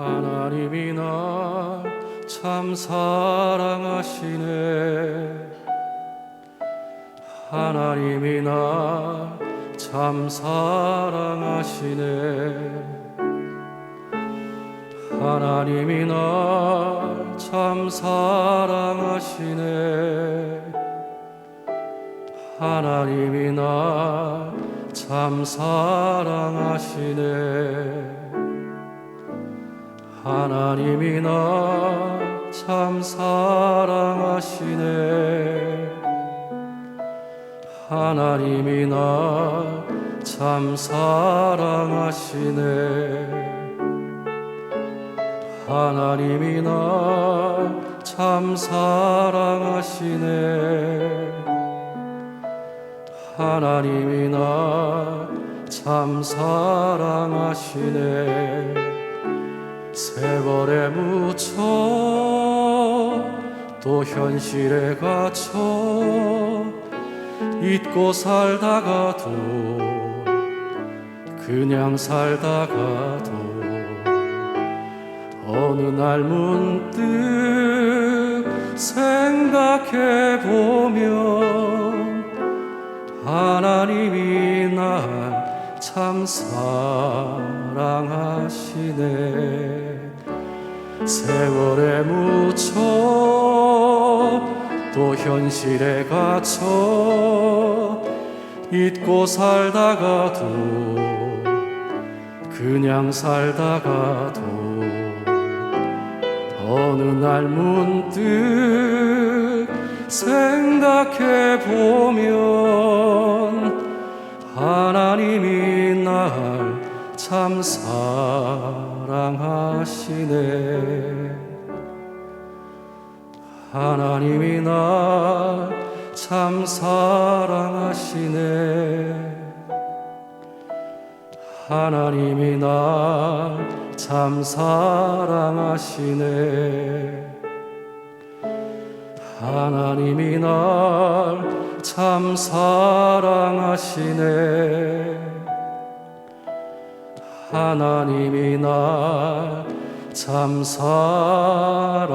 하나님이 날 참 사랑하시네. 하나님이 날 참 사랑하시네. 하나님이 날 참 사랑하시네. 하나님이 날 참 사랑하시네 하나님이 날참 사랑하시네. 하나님이 날참 사랑하시네. 하나님이 날참 사랑하시네. 하나님이 날참 사랑하시네 세월에 묻혀 또 현실에 갇혀 잊고 살다가도 그냥 살다가도 어느 날 문득 생각해 보면 하나님이 날 참 사랑하시네 세월에 묻혀 또 현실에 갇혀 잊고 살다가도 그냥 살다가도 어느 날 문득 생각해 보면 날 참 사랑하시네. 하나님이 날 참 사랑하시네. 하나님이 날 참 사랑하시네. 하나님이 날 참 사랑하시네 하나님이 날 참 사랑하시네